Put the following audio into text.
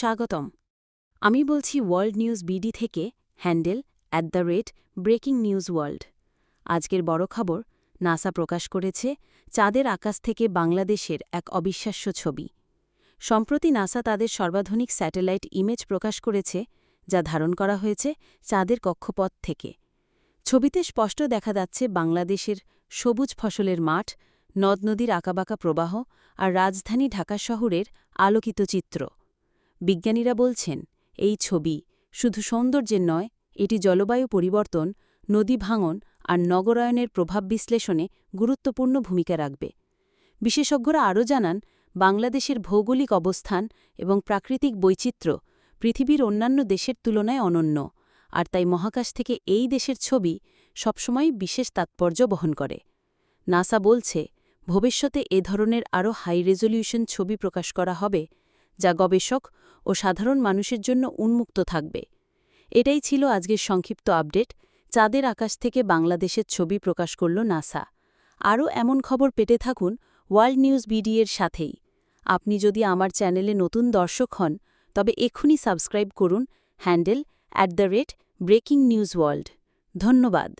স্বাগতম। আমি বলছি ওয়ার্ল্ড নিউজ বিডি থেকে handle at the rate breaking news world. আজকের বড় খবর, নাসা প্রকাশ করেছে চাঁদের আকাশ থেকে বাংলাদেশের এক অবিশ্বাস্য ছবি। সম্প্রতি নাসা তাদের সর্বাধুনিক স্যাটেলাইট ইমেজ প্রকাশ করেছে, যা ধারণ করা হয়েছে চাঁদের কক্ষপথ থেকে। ছবিতে স্পষ্ট দেখা যাচ্ছে বাংলাদেশের সবুজ ফসলের মাঠ, নদ নদীর আঁকাবাঁকা প্রবাহ আর রাজধানী ঢাকা শহরের আলোকিত চিত্র। বিজ্ঞানীরা বলছেন, এই ছবি শুধু সৌন্দর্যের নয়, এটি জলবায়ু পরিবর্তন, নদী ভাঙন আর নগরায়নের প্রভাব বিশ্লেষণে গুরুত্বপূর্ণ ভূমিকা রাখবে। বিশেষজ্ঞরা আরও জানান, বাংলাদেশের ভৌগোলিক অবস্থান এবং প্রাকৃতিক বৈচিত্র্য পৃথিবীর অন্যান্য দেশের তুলনায় অনন্য, আর তাই মহাকাশ থেকে এই দেশের ছবি সবসময় বিশেষ তাৎপর্য বহন করে। নাসা বলছে, ভবিষ্যতে এ ধরনের আরও হাই রেজলিউশন ছবি প্রকাশ করা হবে, যা গবেষক ও সাধারণ মানুষের জন্য উন্মুক্ত থাকবে। এটাই ছিল আজকের সংক্ষিপ্ত আপডেট। চাঁদের আকাশ থেকে বাংলাদেশের ছবি প্রকাশ করল নাসা। আরও এমন খবর পেতে থাকুন ওয়ার্ল্ড নিউজ বিডি এর সাথেই। আপনি যদি আমার চ্যানেলে নতুন দর্শক হন, তবে এক্ষুনি সাবস্ক্রাইব করুন handle at the rate breaking news world. ধন্যবাদ।